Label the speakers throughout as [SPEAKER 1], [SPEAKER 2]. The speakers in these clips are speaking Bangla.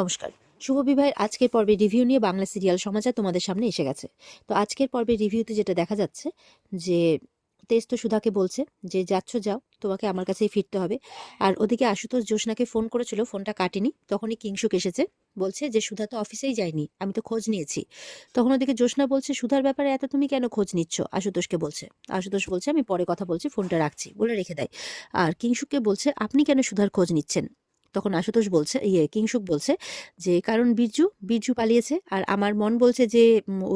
[SPEAKER 1] নমস্কার। শুভ বিবাহের আজকের পর্বে রিভিউ নিয়ে বাংলা সিরিয়াল সমাচার তোমাদের সামনে এসে গেছে। তো আজকের পর্বে রিভিউতে যেটা দেখা যাচ্ছে, যে তেজ তো সুধাকে বলছে যে, যাচ্ছ, যাও, তোমাকে আমার কাছেই ফিরতে হবে। আর ওদিকে আশুতোষ জোসনাকে ফোন করেছিল, ফোনটা কাটেনি। তখনই কিংসুক এসেছে, বলছে যে, সুধা তো অফিসেই যায়নি, আমি তো খোঁজ নিয়েছি। তখন ওদিকে জোসনা বলছে, সুধার ব্যাপারে এত তুমি কেন খোঁজ নিচ্ছ? আশুতোষকে বলছে, আশুতোষ বলছে, আমি পরে কথা বলছি, ফোনটা রাখছি, বলে রেখে দেয়। আর কিংসুককে বলছে, আপনি কেন সুধার খোঁজ নিচ্ছেন? তখন আশুতোষ বলছে ইয়ে কিংসুক বলছে যে, কারণ বীরজু বীরজু পালিয়েছে আর আমার মন বলছে যে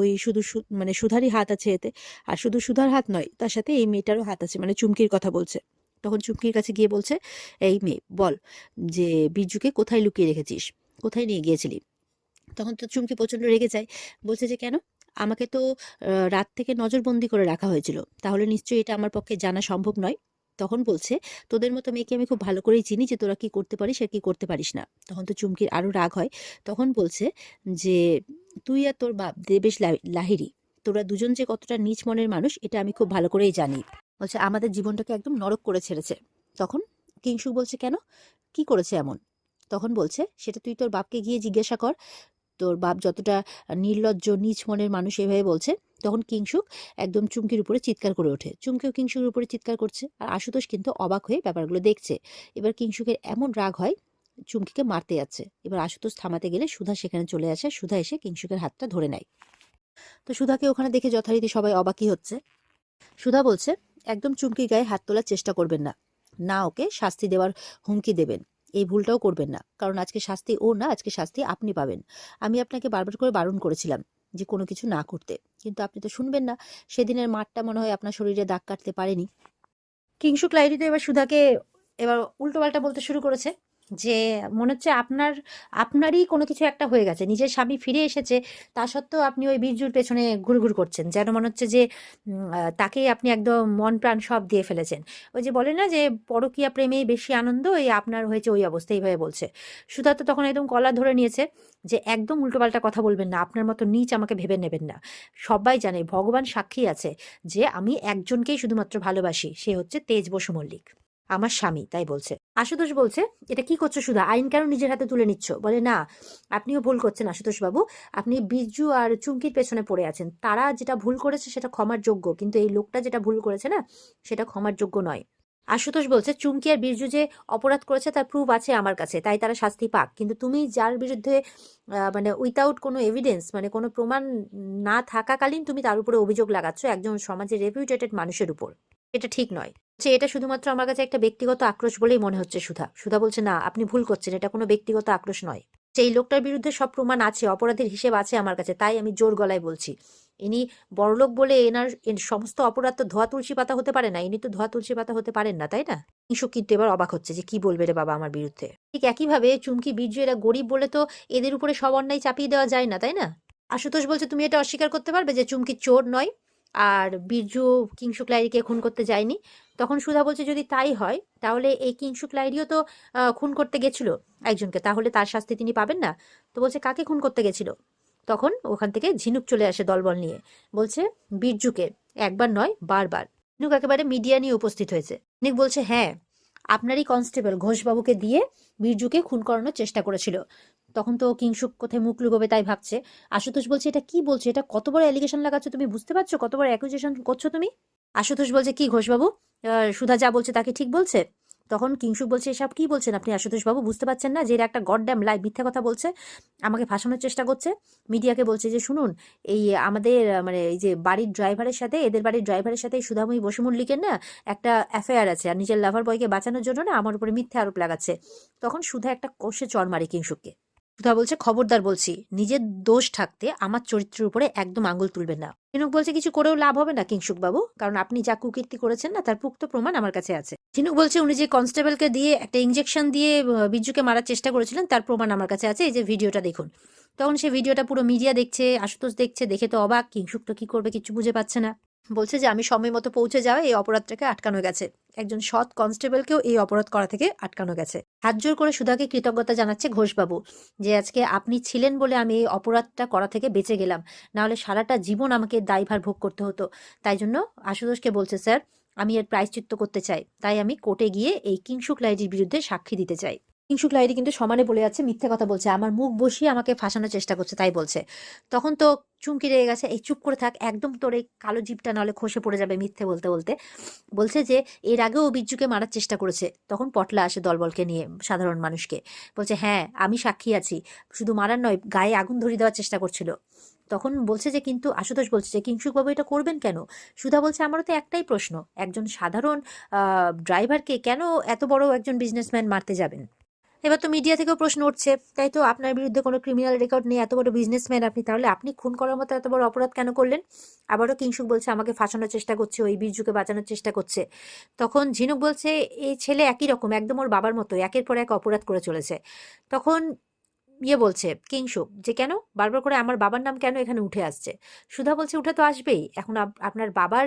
[SPEAKER 1] ওই শুধু মানে সুধারই হাত আছে এতে। আর শুধু সুধার হাত নয়, তার সাথে এই মেয়েটারও হাত আছে। মানে চুমকির কথা বলছে। তখন চুমকির কাছে গিয়ে বলছে, এই মেয়ে, বল যে বীরজুকে কোথায় লুকিয়ে রেখেছিস? কোথায় নিয়ে গিয়েছিলি? তখন তো চুমকি প্রচণ্ড রেগে যায়, বলছে যে, কেন? আমাকে তো রাত থেকে নজরবন্দি করে রাখা হয়েছিল। তাহলে নিশ্চয়ই এটা আমার পক্ষে জানা সম্ভব নয়। তখন বলছে, তোদের মতো মেয়েকে আমি খুব ভালো করেই চিনি যে তোরা কি করতে পারিস আর কি করতে পারিস না। তখন তো চুমকির আরও রাগ হয়। তখন বলছে যে, তুই আর তোর বাপ দেবেশ লা- লাহিড়ী, তোরা দুজন যে কতটা নিচ মনের মানুষ, এটা আমি খুব ভালো করেই জানি। বলছে, আমাদের জীবনটাকে একদম নরক করে ছেড়েছে। তখন কিংসু বলছে, কেন? কি করেছে এমন? তখন বলছে, সেটা তুই তোর বাপকে গিয়ে জিজ্ঞাসা কর। তোর বাপ যতটা নির্লজ্জ, নিচ মনের মানুষ এভাবে বলছে তখন কিংসুক একদম চুমকির উপরে চিৎকার করে ওঠে। চুমকিও কিংসুকের উপরে চিৎকার করছে আর আশুতোষ কিন্তু অবাক হয়ে ব্যাপারগুলো দেখছে। এবার কিংসুকের এমন রাগ হয়, চুমকিকে মারতে যাচ্ছে। এবার আশুতোষ থামাতে গেলে সুধা সেখানে চলে আসে সুধা এসে কিংসুকের হাতটা ধরে নেয়। তো সুধাকে ওখানে দেখে যথারীতি সবাই অবাকই হচ্ছে। সুধা বলছে, একদম চুমকির গায়ে হাত তোলার চেষ্টা করবেন না। না ওকে শাস্তি দেওয়ার হুমকি দেবেন। এই ভুলটাও করবেন না। কারণ আজকে শাস্তি ও না, আজকে শাস্তি আপনি পাবেন। আমি আপনাকে বারবার করে বারণ করেছিলাম। যে কোনো কিছু না করতে। কিন্তু আপনি তো শুনবেন না, সেদিনের মাঠটা মনে হয় আপনার শরীরে দাগ কাটতে পারেনি। কিংসু ক্লাইডি তো এবার সুধাকে এবার উল্টোপাল্টা বলতে শুরু করেছে। যে মনে হচ্ছে আপনার, আপনারই কোনো কিছু একটা হয়ে গেছে। নিজের স্বামী ফিরে এসেছে, তা সত্ত্বেও আপনি ওই বীরজুর পেছনে ঘুরঘুর করছেন। যেন মনে হচ্ছে যে তাকেই আপনি একদম মন প্রাণ সব দিয়ে ফেলেছেন। ওই যে বলে না যে, পরকীয়া প্রেমেই বেশি আনন্দ, এই আপনার হয়েছে ওই অবস্থা, এইভাবে বলছে। সুধা তো তখন একদম কলা ধরে নিয়েছে যে, একদম উল্টোপাল্টা কথা বলবেন না, আপনার মতো নিচ আমাকে ভেবে নেবেন না। সবাই জানে, ভগবান সাক্ষী আছে যে, আমি একজনকেই শুধুমাত্র ভালোবাসি, সে হচ্ছে তেজ বসু মল্লিক। আমার স্বামী, তাই বলছে। আশুতোষ বলছে, এটা কি করছ সুধা? আইন কেন নিজের হাতে তুলে নিচ্ছ? বলে, না, আপনিও ভুল করছেন আশুতোষ বাবু। আপনি বিরজু আর চুমকির পেছনে পড়ে আছেন। তারা যেটা ভুল করেছে সেটা ক্ষমার যোগ্য, কিন্তু এই লোকটা যেটা ভুল করেছে না, সেটা ক্ষমার যোগ্য নয়। আশুতোষ বলছে, চুমকি আর বিরজু যে অপরাধ করেছে তার প্রুফ আছে আমার কাছে, তাই তারা শাস্তি পাক। কিন্তু তুমি যার বিরুদ্ধে মানে উইথাউট কোনো এভিডেন্স মানে কোনো প্রমাণ না থাকাকালীন তুমি তার উপরে অভিযোগ লাগাচ্ছ একজন সমাজের রেপুটেটেড মানুষের উপর। এটা ঠিক নয়। যে এটা শুধুমাত্র আমার কাছে একটা ব্যক্তিগত আক্রোশ বলেই মনে হচ্ছে সুধা। সুধা বলছে, না, আপনি ভুল করছেন, এটা কোনো ব্যক্তিগত আক্রোশ নয়। যে এই লোকটার বিরুদ্ধে সব প্রমাণ আছে, অপরাধের হিসেব আছে আমার কাছে, তাই আমি জোর গলায় বলছি। ইনি বড়লোক বলে এনার সমস্ত অপরাধ তো ধোয়া তুলসী পাতা হতে পারে না, ইনি তো ধোয়া তুলসী পাতা হতে পারেন না, তাই না? ইসু কিন্তু এবার অবাক হচ্ছে যে কি বলবে রে বাবা আমার বিরুদ্ধে। ঠিক একইভাবে চুমকি বীর্য এরা গরিব বলে তো এদের উপরে সব অন্যায় চাপিয়ে দেওয়া যায় না, তাই না? আশুতোষ বলছে, তুমি এটা অস্বীকার করতে পারবে যে চুমকি চোর নয়? আর বীরজু কিংসুক লাইরিকে খুন করতে যায়নি। তখন সুধা বলছে, যদি তাই হয়, তাহলে এই কিংসুক লাইরিও তো খুন করতে গেছিল একজনকে। তাহলে তার শাস্তি তিনি পাবেন না? তো বলছে, কাকে খুন করতে গেছিল? তখন ওখান থেকে ঝিনুক চলে আসে দলবল নিয়ে। বলছে, বীরজুকে, একবার নয়, বারবার। ঝিনুক একেবারে মিডিয়া নিয়ে উপস্থিত হয়েছে। ঝিনুক বলছে হ্যাঁ আপনারই কনস্টেবল ঘোষবাবুকে দিয়ে বীরজুকে খুন করানোর চেষ্টা করেছিল। তখন তো কিংসুক কোথায় মুখ লুকোবে তাই ভাবছে। আশুতোষ বলছে, এটা কি বলছে? এটা কত বড় অ্যালিগেশন লাগাচ্ছ তুমি? বুঝতে পারছ? কত বড় অ্যাকুজেশন করছ তুমি? আশুতোষ বলছে, কি ঘোষবাবু সুধা যা বলছে তাকে ঠিক বলছে? তখন কিংসুক বলছে, এসব কি বলছেন আপনি আশুতোষ বাবু? বুঝতে পারছেন না যে এরা একটা গডড্যাম লাই মিথ্যা কথা বলছে, আমাকে ফাঁসানোর চেষ্টা করছে। মিডিয়াকে বলছে যে, শুনুন, এই আমাদের মানে এই যে বাড়ির ড্রাইভারের সাথে, এদের বাড়ির ড্রাইভারের সাথে এই সুধাময়ী বসু মল্লিকের না একটা অ্যাফেয়ার আছে, আর নিজের লাভার বয়কে বাঁচানোর জন্য না আমার উপরে মিথ্যা আরোপ লাগাচ্ছে। তখন সুধা একটা কোষে চর মারে কিংসুককে সুধা বলছে, খবরদার বলছি, নিজের দোষ থাকতে আমার চরিত্রের উপরে একদম আঙুল তুলবেন না। ঝিনুক বলছে, কিছু করেও লাভ হবে না কিংসুক বাবু কারণ আপনি যা কুকীর্তি করেছেন না, তার পুক্ত প্রমাণ আমার কাছে আছে। ঝিনুক বলছে, উনি যে কনস্টেবলকে দিয়ে একটা ইঞ্জেকশন দিয়ে বিজ্জুকে মারার চেষ্টা করেছিলেন, তার প্রমাণ আমার কাছে আছে, এই যে ভিডিওটা দেখুন। তখন সে ভিডিওটা পুরো মিডিয়া দেখছে, আশুতোষ দেখছে, দেখে তো অবাক, কিংসুক তো কি করবে, কিছু বুঝে পাচ্ছে না। বলছে যে, আমি সময় মতো পৌঁছে যাওয়া এই অপরাধটাকে আটকানো গেছে। একজন সৎ কনস্টেবলকেও এই অপরাধ করা থেকে আটকানো গেছে। হাত জোর করে সুধাকে কৃতজ্ঞতা জানাচ্ছে ঘোষবাবু, যে আজকে আপনি ছিলেন বলে আমি এই অপরাধটা করা থেকে বেঁচে গেলাম। নাহলে সারাটা জীবন আমাকে দায়ভার ভোগ করতে হতো। তাই জন্য আশুতোষকে বলছে, স্যার, আমি এর প্রায়শ্চিত্ত করতে চাই। তাই আমি কোর্টে গিয়ে এই কিংসুক লাইজির বিরুদ্ধে সাক্ষী দিতে চাই। কিংশুক লাহিড়ী কিন্তু সমানে বলে যাচ্ছে, মিথ্যে কথা বলছে। আমার মুখ বসিয়ে আমাকে ফাঁসানোর চেষ্টা করছে, তাই বলছে। তখন তো চুমকি রেগে গেছে, এই চুপ করে থাক, একদম তোর এই কালো জিপটা নাহলে খসে পড়ে যাবে মিথ্যে বলতে বলতে। বলছে যে, এর আগেও বিজ্জুকে মারার চেষ্টা করেছে। তখন পটলা আসে দলবলকে নিয়ে, সাধারণ মানুষকে। বলছে হ্যাঁ আমি সাক্ষী আছি, শুধু মারার নয়, গায়ে আগুন ধরিয়ে দেওয়ার চেষ্টা করছিল। তখন বলছে যে, কিন্তু আশুতোষ বলছে যে, কিংসুকবাবু এটা করবেন কেন? সুধা বলছে, আমারও তো একটাই প্রশ্ন, একজন সাধারণ ড্রাইভারকে কেন এত বড় একজন বিজনেসম্যান মারতে যাবেন? এবার তো মিডিয়া থেকেও প্রশ্ন উঠছে। তাই তো আপনার বিরুদ্ধে কোনো ক্রিমিনাল রেকর্ড নেই, এত বড় বিজনেসম্যান আপনি। তাহলে আপনি খুন করার মতো এত বড় অপরাধ কেন করলেন? আবারও কিংসুক বলছে, আমাকে ফাঁসানোর চেষ্টা করছে, ওই বীরজুকে বাঁচানোর চেষ্টা করছে। তখন ঝিনুক বলছে, এই ছেলে একই রকম, একদম ওর বাবার মতো একের পর এক অপরাধ করে চলেছে। তখন ইয়ে বলছে কিংসুক যে কেন? বারবার করে আমার বাবার নাম কেন এখানে উঠে আসছে? সুধা বলছে উঠে তো আসবেই। এখন আপ- আপনার বাবার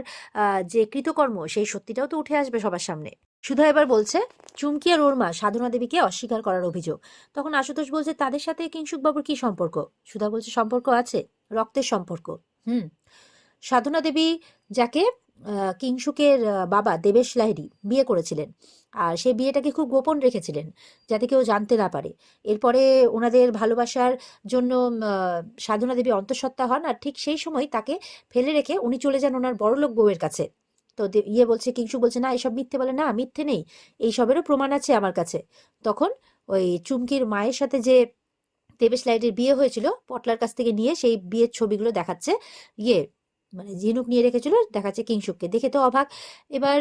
[SPEAKER 1] যে কৃতকর্ম, সেই সত্যিটাও তো উঠে আসবে সবার সামনে। সুধা এবার বলছে, চুমকি আর ওর মা সাধনা দেবীকে অস্বীকার করার অভিযোগ। তখন আশুতোষ বলছে, তাদের সাথে কিংসুক বাবুর কি সম্পর্ক? সুধা বলছে, সম্পর্ক আছে, রক্তের সম্পর্ক। হুম। সাধনা দেবী যাকে কিংসুকের বাবা দেবেশ লাহিড়ী বিয়ে করেছিলেন, আর সেই বিয়েটাকে খুব গোপন রেখেছিলেন, যাতে কেউ জানতে না পারে। এরপরে ওনাদের ভালোবাসার জন্য সাধনা দেবী অন্তঃসত্ত্বা হন, আর ঠিক সেই সময় তাকে ফেলে রেখে উনি চলে যান ওনার বড়লোক বউয়ের কাছে। তো ইয়ে বলছে, কিংসু বলছে, না, এসব মিথ্যে বলে, না, মিথ্যে নেই। এইসবেরও প্রমাণ আছে আমার কাছে। তখন ওই চুমকির মায়ের সাথে যে দেবেশ লাইটের বিয়ে হয়েছিল, পটলার কাছ থেকে নিয়ে সেই বিয়ের ছবিগুলো দেখাচ্ছে ইয়ে মানে ঝিনুক নিয়ে রেখেছিল, দেখাচ্ছে কিংসুককে। দেখে তো অবাক। এবার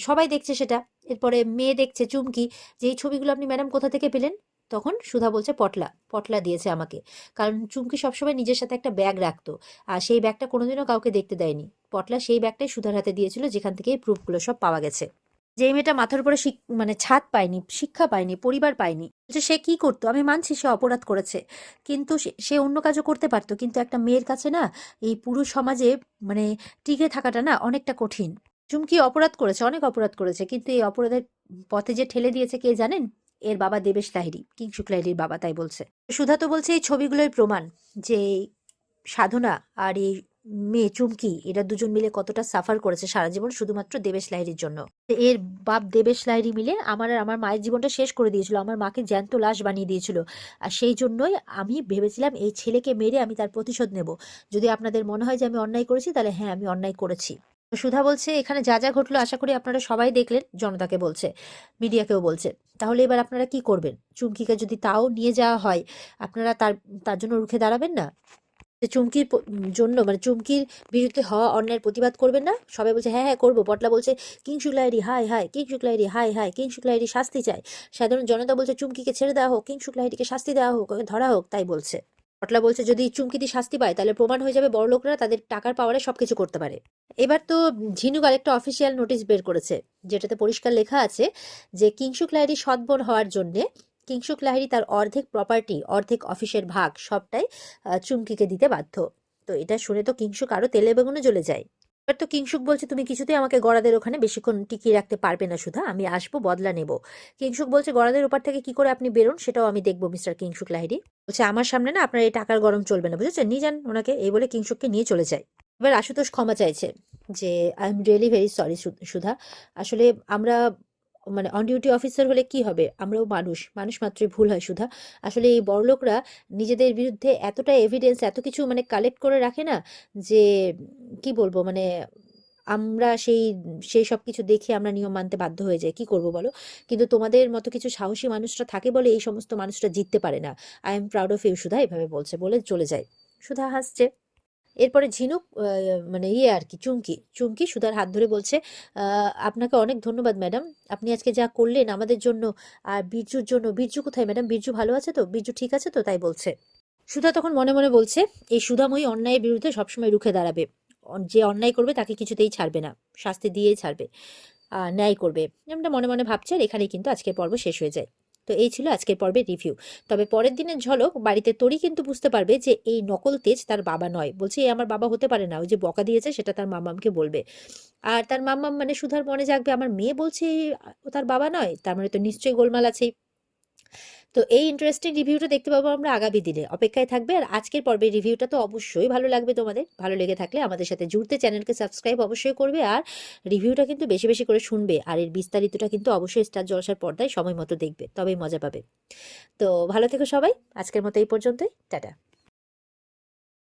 [SPEAKER 1] সবাই দেখছে সেটা। এরপরে মেয়ে দেখছে চুমকি, যে এই ছবিগুলো আপনি ম্যাডাম কোথা থেকে পেলেন? তখন সুধা বলছে, পটলা পটলা দিয়েছে আমাকে। কারণ চুমকি সবসময় নিজের সাথে একটা ব্যাগ রাখতো। আর সেই ব্যাগটা কোনোদিনও কাউকে দেখতে দেয়নি। পটলা সেই ব্যাগটাই সুধার হাতে দিয়েছিল, যেখান থেকে এই প্রুফগুলো সব পাওয়া গেছে। যে মেয়েটা মাথার উপরে মানে ছাদ পায়নি, শিক্ষা পায়নি, পরিবার পায়নি, বলছে, সে কি করতো? আমি মানছি সে অপরাধ করেছে। কিন্তু সে- সে অন্য কাজও করতে পারতো, কিন্তু একটা মেয়ের কাছে না এই পুরো সমাজে মানে টিকে থাকাটা না অনেকটা কঠিন। চুমকি অপরাধ করেছে, অনেক অপরাধ করেছে, কিন্তু এই অপরাধের পথে যে ঠেলে দিয়েছে, কে জানেন? এর বাবা দেবেশ লাহিড়ী কিংসুক লাহিড়ীর বাবা তাই বলছে। সুধা তো বলছে, এই ছবিগুলোই প্রমাণ যে সাধনা আর এই মেয়ে চুমকি, এরা দুজন মিলে কতটা সাফার করেছে সারা জীবন শুধুমাত্র দেবেশ লাহিড়ীর জন্য। এর বাপ দেবেশ লাহিড়ী মিলে আমার আর আমার মায়ের জীবনটা শেষ করে দিয়েছিল, আমার মাকে জ্যান্ত লাশ বানিয়ে দিয়েছিল। আর সেই জন্যই আমি ভেবেছিলাম, এই ছেলেকে মেরে আমি তার প্রতিশোধ নেব। যদি আপনাদের মনে হয় যে আমি অন্যায় করেছি, তাহলে হ্যাঁ আমি অন্যায় করেছি। সুধা বলছে, এখানে যা যা ঘটলো, আশা করি আপনারা সবাই দেখলেন, জনতাকে বলছে, মিডিয়াকেও বলছে। তাহলে এবার আপনারা কি করবেন? চুমকিকে যদি তাও নিয়ে যাওয়া হয়, আপনারা তার তার জন্য রুখে দাঁড়াবেন না? চুমকির জন্য মানে চুমকির বিরুদ্ধে হওয়া অন্যায়ের প্রতিবাদ করবেন না? সবাই বলছে হ্যাঁ হ্যাঁ করব। পটলা বলছে, কিং শুক্লাইরি, হাই হাই, কিং শুক্লাইরি, হাই হাই, কিং শুক্লাইরি শাস্তি চায় সাধারণ জনতা বলছে, চুমকিকে ছেড়ে দেওয়া হোক, কিং শুক্লাইরিকে শাস্তি দেওয়া হোক, ধরা হোক, তাই বলছে। পটলা বলছে, যদি চুমকিদি শাস্তি পায়, তাহলে প্রমাণ হয়ে যাবে বড় লোকরা তাদের টাকার পাওয়ারে সবকিছু করতে পারে। এবার তো ঝিনুক আরেকটা অফিসিয়াল নোটিশ বের করেছে, যেটাতে পরিষ্কার লেখা আছে যে কিংসুক লাহিড়ি সদ্বন হওয়ার জন্যে কিংসুক লাহিড়ি তার অর্ধেক প্রপার্টি অর্ধেক অফিসের ভাগ সবটাই চুমকিকে দিতে বাধ্য। তো এটা শুনে তো কিংসুক আরও তেলে বেগুনে জ্বলে যায়। এবার তো কিংসুক বলছে, তুমি কিছুতেই আমাকে গড়াদের ওখানে বেশিক্ষণ টিকিয়ে রাখতে পারবে না, সুধা। আমি আসব, বদলা নেব। কিংসুক বলছে, গড়াদের ওপার থেকে কি করে আপনি বেরোন, সেটাও আমি দেখব, মিস্টার কিংসুক লাহিড়ি। বলছে, আমার সামনে না আপনার এই টাকার গরম চলবে না, বুঝেছেন? নিয়ে যান ওনাকে, এই বলে কিংসুককে নিয়ে চলে যায়। এবার আশুতোষ ক্ষমা চাইছে যে I am really very sorry Sudha. আসলে আমরা মানে অন ডিউটি অফিসার হলে কি হবে? আমরাও মানুষ মানুষ মাত্রই ভুল হয় সুধা। আসলে এই বড়লোকরা নিজেদের বিরুদ্ধে এতটা এভিডেন্স এত কিছু মানে কালেক্ট করে রাখে না যে, কি বলব মানে আমরা সেই সেই সব কিছু দেখে আমরা নিয়ম মানতে বাধ্য হয়ে যাই। কি করব বলো? কিন্তু তোমাদের মতো কিছু সাহসী মানুষরা থাকে বলে এই সমস্ত মানুষরা জিততে পারে না। I am proud of you Sudha, এভাবে বলছে, বলে চলে যায়। সুধা, হাসছে। এরপরে ঝিনুক মানে ইয়ে আর কি, চুমকি চুমকি সুধার হাত ধরে বলছে আপনাকে অনেক ধন্যবাদ ম্যাডাম। আপনি আজকে যা করলেন আমাদের জন্য আর বীরজুর জন্য বীরজু কোথায় ম্যাডাম? বীরজু ভালো আছে তো? বীরজু ঠিক আছে তো? তাই বলছে। সুধা তখন মনে মনে বলছে, এই সুধাময়ী অন্যায়ের বিরুদ্ধে সবসময় রুখে দাঁড়াবে। যে অন্যায় করবে তাকে কিছুতেই ছাড়বে না। শাস্তি দিয়েই ছাড়বে ন্যায় করবে। এমনটা মনে মনে ভাবছে আর এখানেই কিন্তু আজকের পর্ব শেষ হয়ে যায়। তো এই ছিল আজকের পর্বের রিভিউ তবে পরের দিনের ঝলক বাড়িতে তরি কিন্তু বুঝতে পারবে যে এই নকল তেজ তার বাবা নয়। বলছে, এ আমার বাবা হতে পারে না, ওই যে বকা দিয়েছে সেটা তার মামামকে বলবে। আর তার মাম্মাম মানে সুধার মনে জাগবে, আমার মেয়ে বলছে তার বাবা নয়? তার মানে তো নিশ্চয়ই গোলমাল আছেই। তো এই ইন্টারেস্টিং রিভিউটা দেখতে পাবো আমরা আগামী দিনে। অপেক্ষায় থাকবে আর আজকের পর্বের রিভিউটা তো অবশ্যই ভালো লাগবে তোমাদের। ভালো লেগে থাকলে আমাদের সাথে জুড়তে চ্যানেলকে সাবস্ক্রাইব অবশ্যই করবে আর রিভিউটা কিন্তু বেশি বেশি করে শুনবে আর এর বিস্তারিতটা কিন্তু অবশ্যই স্টার জলসার পর্দায় সময় মতো দেখবে, তবেই মজা পাবে। তো ভালো থেকো সবাই, আজকের মতো এই পর্যন্তই, টাটা।